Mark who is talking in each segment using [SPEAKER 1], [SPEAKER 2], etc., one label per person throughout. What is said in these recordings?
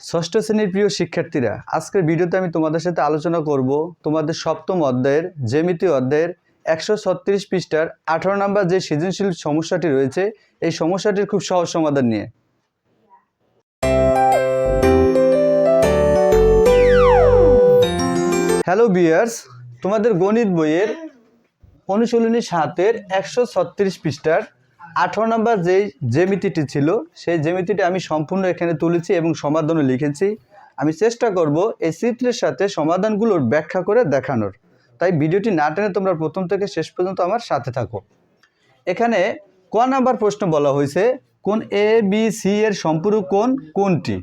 [SPEAKER 1] ষষ্ঠ শ্রেণির প্রিয় শিক্ষার্থীরা, আজকের ভিডিওতে আমি তোমাদের সাথে আলোচনা করব তোমাদের সপ্তম অধ্যায়ের জ্যামিতি অধ্যায়ের একশো ছত্রিশ পৃষ্ঠার আঠারো নম্বর যে সৃজনশীল সমস্যাটি রয়েছে, এই সমস্যাটির খুব সহজ সমাধান নিয়ে। হ্যালো বিয়ার্স তোমাদের গণিত বইয়ের অনুশীলনী সাতের একশো ছত্রিশ পৃষ্ঠার আঠারো নম্বর যেই জ্যামিতিটি ছিল, সেই জ্যামিতিটি আমি সম্পূর্ণ এখানে তুলেছি এবং সমাধানও লিখেছি। আমি চেষ্টা করব এই চিত্রের সাথে সমাধানগুলোর ব্যাখ্যা করে দেখানোর। তাই ভিডিওটি না টেনে তোমরা প্রথম থেকে শেষ পর্যন্ত আমার সাথে থাকো। এখানে ক নাম্বার প্রশ্ন বলা হয়েছে, কোন এ বি সি এর সম্পূরক কোণ কোনটি?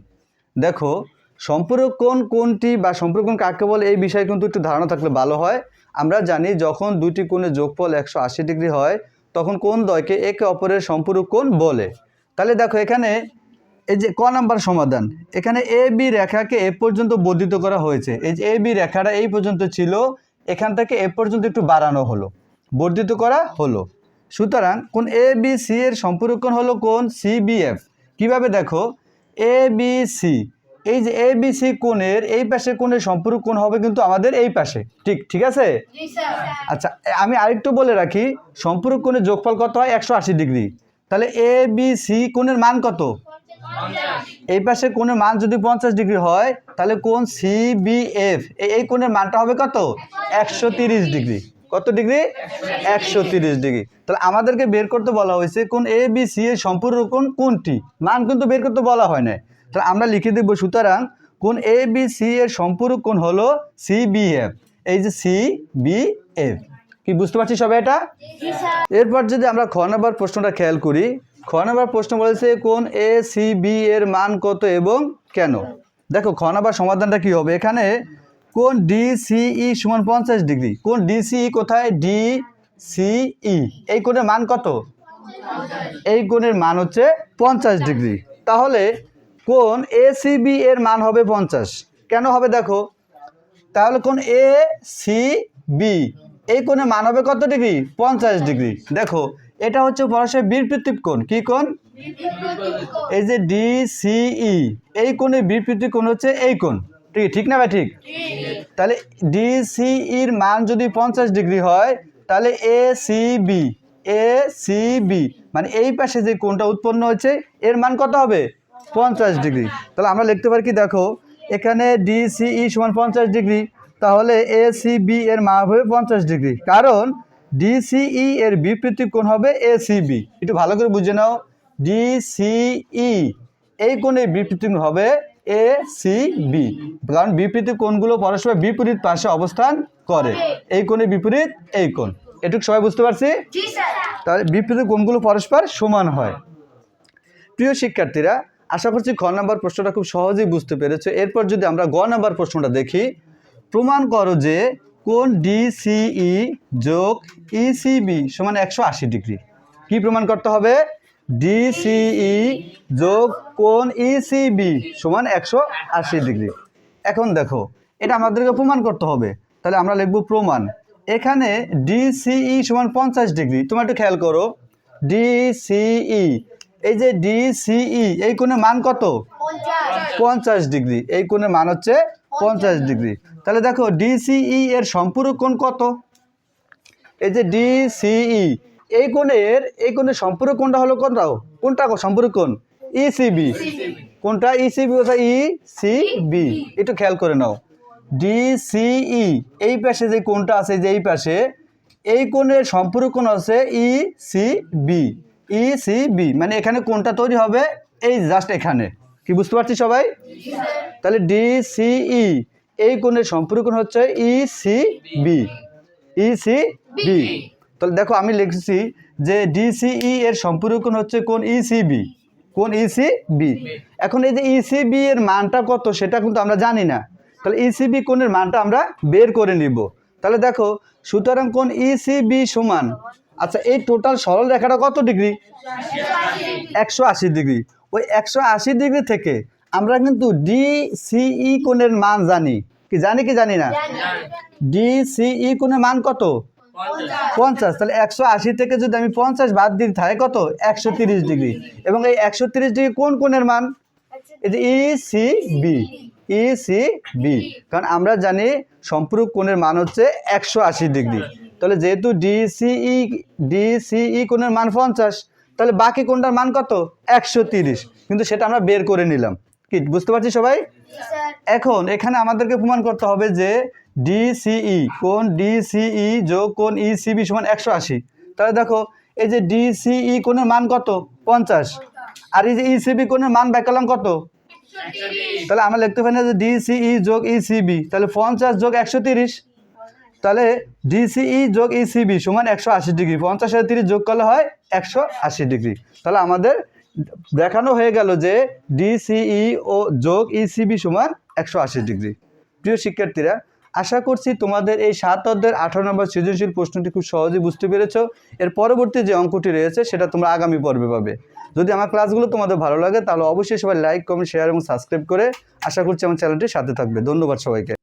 [SPEAKER 1] দেখো, সম্পূরক কোণ কোনটি বা সম্পূরক কোণ কাকে বলে এই বিষয়ে কিন্তু একটু ধারণা থাকলে ভালো হয়। আমরা জানি যখন দুটি কোণের যোগফল একশো আশি ডিগ্রি হয় তখন কোন দ্বয়কে একে অপরের সম্পূরক কোণ বলে? তাহলে দেখো এখানে এই যে ক নাম্বার সমাধান। এখানে এ, বি রেখাকে এ পর্যন্ত বর্ধিত করা হয়েছে। এই যে এ, বি রেখাটা এই পর্যন্ত ছিল, এখান থেকে এ পর্যন্ত একটু বাড়ানো হলো, বর্ধিত করা হলো। সুতরাং কোন এ, বি, সি এর সম্পূরক কোণ হলো কোন? C, B, F. কীভাবে দেখো? এ, বি, সি এই যে এ বি সি কোণের এই পাশে কোণের সম্পূরক কোণ হবে কিন্তু আমাদের এই পাশে। ঠিক ঠিক আছে? আচ্ছা আমি আরেকটু বলে রাখি সম্পূরক কোণের যোগফল কত হয়? একশো আশি ডিগ্রি। তাহলে এ বি সি কোণের মান কত? এই পাশে কোণের মান যদি পঞ্চাশ ডিগ্রি হয় তাহলে কোণ সি বি এফ এই কোণের মানটা হবে কত? একশো তিরিশ ডিগ্রি। কত ডিগ্রি? একশো তিরিশ ডিগ্রি। তাহলে আমাদেরকে বের করতে বলা হয়েছে কোন এ বি সি এর সম্পূর্ণ কোণ কোনটি মান কিন্তু বের করতে বলা হয় না তাহলে আমরা লিখে দেব সুতরাং কোন এ বি সি এর সম্পূরক কোণ হলো সি বি এফ এই যে সি বি এফ কি বুঝতে পারছি সবাই এটা? এরপর যদি আমরা খ নম্বর প্রশ্নটা খেয়াল করি খ নম্বর প্রশ্ন বলেছে কোন এ সি বি এর মান কত এবং কেন? দেখো খ নম্বর সমাধানটা কি হবে? এখানে কোন ডি সিই সমান পঞ্চাশ ডিগ্রি? কোন ডিসিই কোথায়? ডি সিই এই কোণের মান কত? এই কোণের মান হচ্ছে পঞ্চাশ ডিগ্রি। তাহলে কোন এ সি এর মান হবে পঞ্চাশ। কেন হবে দেখো? তাহলে কোন এ সি বি এই কোণে মান হবে কত ডিগ্রি? পঞ্চাশ ডিগ্রি। দেখো, এটা হচ্ছে পরস্পর বিপরীত কোণ। কি কোণ? এই যে ডি সিই এই কোণে বিপরীত কোণ হচ্ছে এই কোণ। ঠিক ঠিক না ভাই ঠিক? তাহলে ডি সিইর মান যদি পঞ্চাশ ডিগ্রি হয়, তাহলে A C B A C B মানে এই পাশে যে কোণটা উৎপন্ন হচ্ছে এর মান কত হবে? পঞ্চাশ ডিগ্রি। তাহলে আমরা লিখতে পারি কি দেখো এখানে ডি সিই সমান পঞ্চাশ ডিগ্রি তাহলে এ সি বি এর মান হবে পঞ্চাশ ডিগ্রি। কারণ ডিসিই এর বিপরীত কোণ হবে এ সি বি একটু ভালো করে বুঝে নাও। ডিসিই এই কোণের বিপরীত কোণ হবে এ সি বি কারণ বিপরীত কোণগুলো পরস্পর বিপরীত পাশে অবস্থান করে। এই কোণের বিপরীত এই কোণ। এটুকু সবাই বুঝতে পারছি? তাহলে বিপরীত কোণগুলো পরস্পর সমান হয়। প্রিয় শিক্ষার্থীরা আশা করছি খ নাম্বার প্রশ্নটা খুব সহজেই বুঝতে পেরেছ। এরপর যদি আমরা গ নাম্বার প্রশ্নটা দেখি, প্রমাণ করো যে কোন ডিসিই যোগ ইসিবি সমান একশো আশি ডিগ্রি। কি প্রমাণ করতে হবে? ডিসিই যোগ কোন ইসিবি সমান একশো আশি ডিগ্রি। এখন দেখো, এটা আমাদেরকে প্রমাণ করতে হবে। তাহলে আমরা লিখব প্রমাণ। এখানে ডিসিই সমান পঞ্চাশ ডিগ্রি। তোমার একটু খেয়াল করো। ডিসিই এই যে ডিসিই এই কোণের মান কত? পঞ্চাশ। ডিগ্রি। এই কোণের মান হচ্ছে পঞ্চাশ ডিগ্রি। তাহলে দেখো ডিসিই এর সম্পূরক কোণ কত? এই যে ডিসিই এই কোণের এই কোণের সম্পূরক কোণটা হলো কোনটা কোনটা সম্পূরক কোণ? ইসিবি কোনটা? ইসিবি কোথায় ই সি বি একটু খেয়াল করে নাও। ডিসিই এই পাশে যে কোণটা আছে যে এই পাশে এই কোণের সম্পূরক কোণ আছে E C B E C B মানে এখানে কোনটা তৈরি হবে? এই জাস্ট এখানে। কি বুঝতে পারছি সবাই? তাহলে ডিসিই এই কোণের সম্পর্ক হচ্ছে E C B E C B তাহলে দেখো আমি লিখছি যে ডিসিই এর সম্পূরক হচ্ছে কোন ইসিবি কোন ইসিবি এখন এই যে ইসিবি এর মানটা কত সেটা কিন্তু আমরা জানি না। তাহলে ইসিবি কোণের মানটা আমরা বের করে নিব। তাহলে দেখো সুতরাং কোন ইসিবি সমান আচ্ছা এই টোটাল সরল রেখাটা কত ডিগ্রি একশো আশি ডিগ্রি ওই একশো আশি ডিগ্রি থেকে আমরা কিন্তু ডি সিই কোণের মান জানি। কি জানি কি জানি না? ডি সিই কোণের মান কত? পঞ্চাশ। তাহলে একশো আশি থেকে যদি আমি পঞ্চাশ বাদ দিই থাকে কত? একশো তিরিশ ডিগ্রি এবং এই একশো তিরিশ ডিগ্রি কোন কোণের মান? এই যে E C B E C B কারণ আমরা জানি সম্পূরক কোণের মান হচ্ছে একশো আশি ডিগ্রি তাহলে যেহেতু ডিসিই ডিসিই কোণের মান পঞ্চাশ তাহলে বাকি কোনটার মান কত? একশো তিরিশ। কিন্তু সেটা আমরা বের করে নিলাম। কি বুঝতে পারছি সবাই? এখন এখানে আমাদেরকে প্রমাণ করতে হবে যে ডিসিই কোন ডিসিই যোগ কোন ইসিবি সমান একশো আশি। তাহলে দেখো এই যে ডিসিই কোণের মান কত? পঞ্চাশ। আর এই যে ইসিবি কোণের মান ব্যাকালাম কত? তাহলে আমরা লিখতে পারি না যে ডিসিই যোগ ইসিবি তাহলে পঞ্চাশ যোগ একশো তিরিশ। তাহলে ডিসিই যোগ ইসিবি সমান একশো আশি ডিগ্রি, পঞ্চাশ আর তিরিশ যোগ করলে হয় একশো আশি ডিগ্রি। তাহলে আমাদের দেখানো হয়ে গেল যে ডিসিই ও যোগ ইসিবি সমান একশো আশি ডিগ্রি। প্রিয় শিক্ষার্থীরা, আশা করছি তোমাদের এই সাত অধ্যায়ের আঠারো নম্বর সৃজনশীল প্রশ্নটি খুব সহজেই বুঝতে পেরেছ। এর পরবর্তী যে অঙ্কটি রয়েছে, সেটা তোমরা আগামী পর্বে পাবে। যদি আমার ক্লাসগুলো তোমাদের ভালো লাগে, তাহলে অবশ্যই সবাই লাইক, কমেন্ট, শেয়ার এবং সাবস্ক্রাইব করে আশা করছি আমার চ্যানেলটির সাথে থাকবে। ধন্যবাদ সবাইকে।